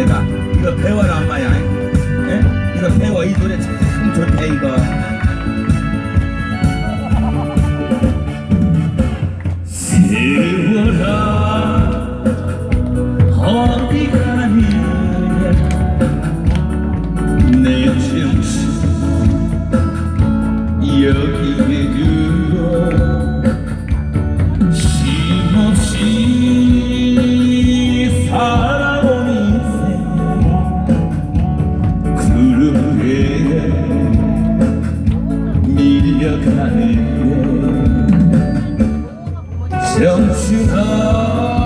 노래다 이거 배워라 엄마야. 에? 이거 배워. 이 노래 참 좋대 이거. країни. Всем всегда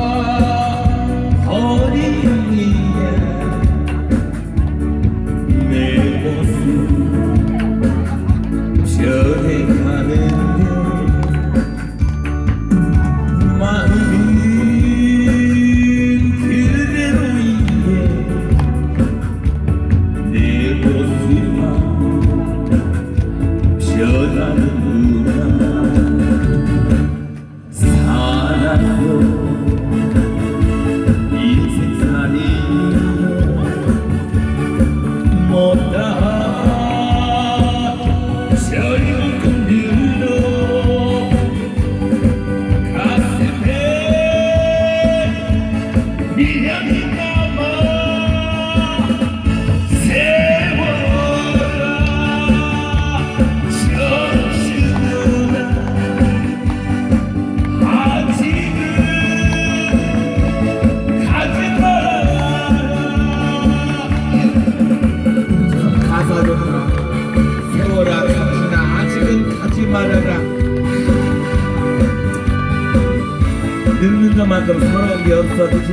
그만큼 서러운 게 없어 그지?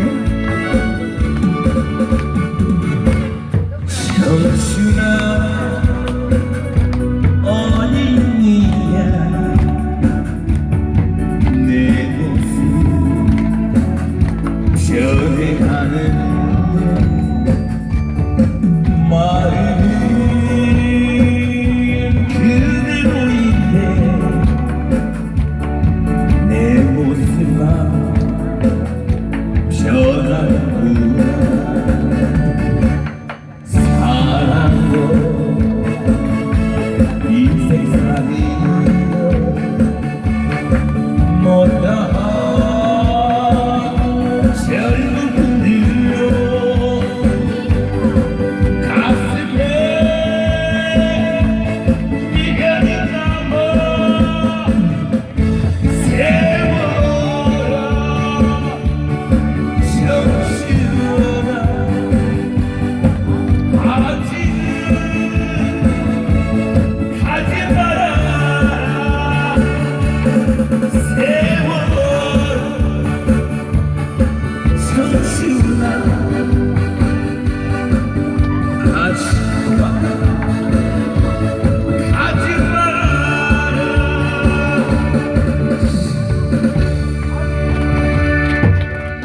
정신아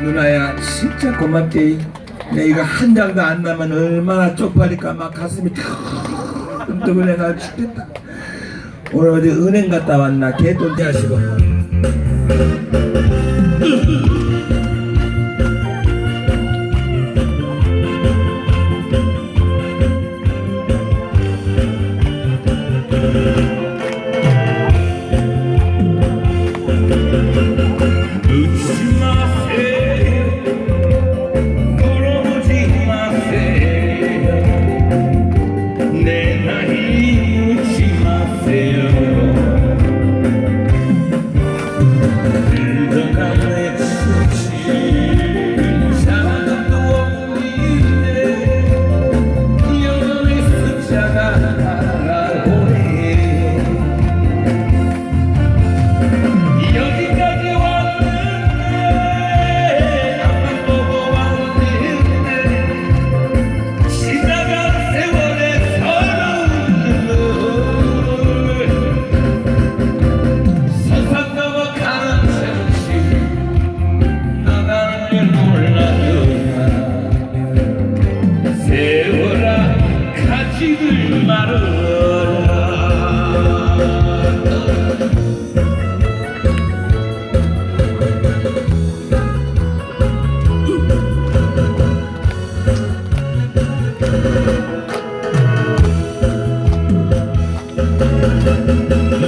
누나야 진짜 고맙대 내가 한 장도 안 나면 얼마나 쪽팔릴까 막 가슴이 턱뜸뜸해 나 죽겠다. 오늘 어디 은행 갔다 왔나? 개돈 대하시고. pena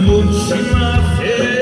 Mucho más feliz.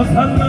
Hasat